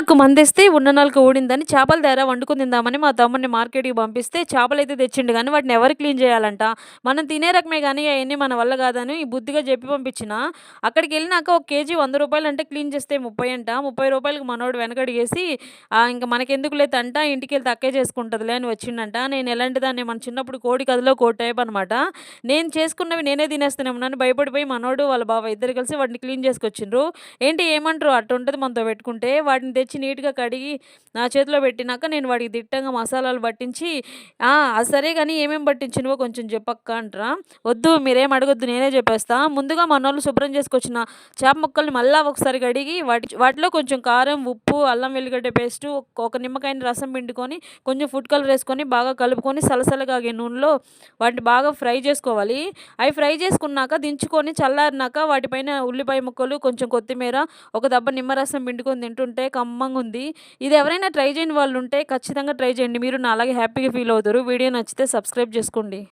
నాలుగు మందేస్తే ఉన్న నాలుగు ఊడిందని చేపల ధర వండుకుని తిందామని మా తమ్ముడిని మార్కెట్‌కి పంపిస్తే చేపలైతే తెచ్చిండు కానీ వాటిని ఎవరు క్లీన్ చేయాలంట. మనం తినే రకమే కానీ అవన్నీ మన వల్ల కాదని బుద్ధిగా చెప్పి పంపించిన. అక్కడికెళ్ళినాక ఒక కేజీ వంద రూపాయలు అంటే క్లీన్ చేస్తే 30 అంట. ముప్పై రూపాయలకి మనోడు వెనకడుగేసి ఆహ్, మనకెందుకు మనకెందుకులే ఇంటికి ఇంటికెళ్ళి అక్కే చేసుకుంటదిలే అని వచ్చిండంట. నేను ఎలాంటి దాన్ని మన చిన్నప్పుడు కోడి కథలో కోడి టైప్ అనమాట. నేను చేసుకున్నవి నేనే తినేస్తూనేమోనని భయపడిపోయి మనోడు, వాళ్ళ బావ ఇద్దరు కలిసి వాటిని క్లీన్ చేసుకొచ్చిండ్రు. ఏంటి ఏమంటారు అట్టుంటది మనతో పెట్టుకుంటే. వాటిని తెచ్చి నీట్‌గా కడిగి నా చేతిలో పెట్టినాక నేను వాడికి దిట్టంగా మసాలాలు పట్టించి "ఆ! సరే కానీ ఏమేమి పట్టించినవో కొంచెం చెప్పక్క" అంటారా "వద్దు మీరేం అడగొద్దు నేనే చెప్పేస్తా. ముందుగా మనోళ్ళు శుభ్రం చేసుకొచ్చిన చేప ముక్కల్ని మళ్ళీ ఒకసారి కడిగి వాటి వాటిలో కొంచెం కారం, ఉప్పు, అల్లం వెల్లిగడ్డ పేస్ట్ ఒక నిమ్మకాయని రసం పిండుకొని, కొంచెం ఫుడ్ కలర్ వేసుకొని బాగా కలుపుకొని సలసల కాగే నూనెలో వాటిని బాగా ఫ్రై చేసుకోవాలి. అవి ఫ్రై చేసుకున్నాక దించుకొని చల్లారినాక వాటిపైన ఉల్లిపాయ ముక్కలు, కొంచెం కొత్తిమీర, ఒక దబ్బ నిమ్మరసం పిండుకొని తింటుంటే ఉంది ఇది ఎవరైనా ట్రై చేయని వాళ్ళు ఉంటే ఖచ్చితంగా ట్రై చేయండి. మీరు నాలాగే హ్యాపీగా ఫీల్ అవుతారు. వీడియో నచ్చితే సబ్స్క్రైబ్ చేసుకోండి.